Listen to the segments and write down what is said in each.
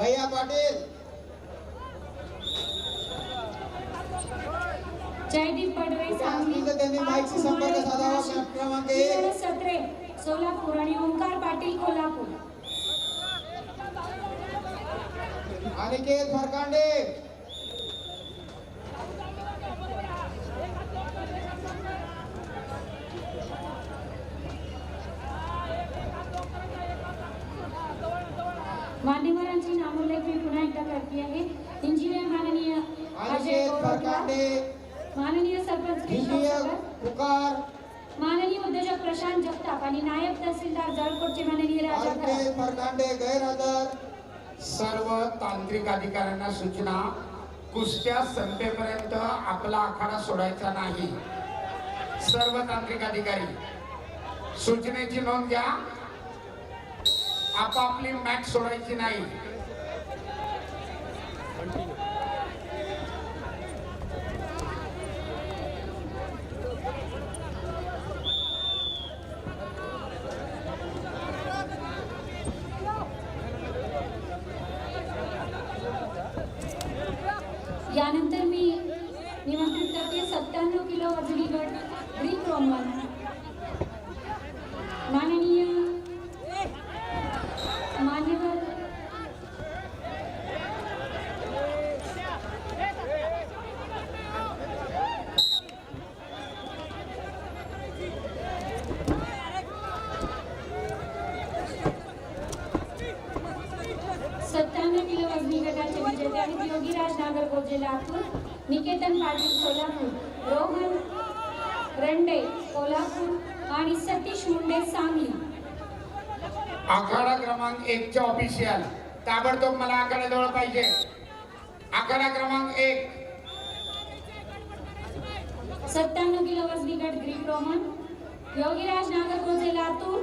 भैया पाटील। जयदीप पडवे सांगली त्यांनी माईकशी संपर्क साधावा क्रमांक एक. सत्रे सोलापूर आणि ओंकार पाटील कोल्हापूर. अनिकेत फरकांडे. मान्यवरांची नामोल्लेख मी पुन्हा एकदा करते आहे. इंजिनियर माननीय अजय फरकांडे माननीय सरपंच पुकार उद्योजक प्रशांत जगताप आणि नायब तहसीलदार जळकोटचे माननीय राजा खरात. अनिकेत फरकांडे गैरहजर. सर्व तांत्रिक अधिकाऱ्यांना सूचना. कुस्त्या संपेपर्यंत आपला आखाडा सोडायचा नाही. सर्व तांत्रिक अधिकारी सूचनेची नोंद घ्या. आपापली मॅच सोडायची नाही. यानंतर मी निमंत्रित करते. सत्त्याण्णव किलो वजनी गट ग्रीक रोमन माननीय मान्यवर सत्त्याण्णव किलो वजनी आहेत योगीराज नागरगोजे लातूर निकेतन पाटील सोलापूर रोहन रंडे कोल्हापूर आणि सतीश मुंडे सांगली. आखाडा क्रमांक एक चे ऑफिशियल ताबडतोब मला आखाड्याजवळ पाहिजे. आखाडा क्रमांक एक. सत्त्याण्णव किलो वजनी गट ग्रीक रोमन योगीराज नागरगोजे लातूर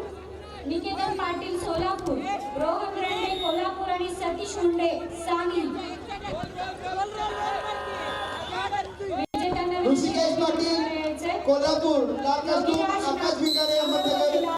निकेतन पाटील सोलापूर रोहन रंडे कोल्हापूर आणि सतीश मुंडे सांगली. পাখি কোলাপুর আকাশ আকাশ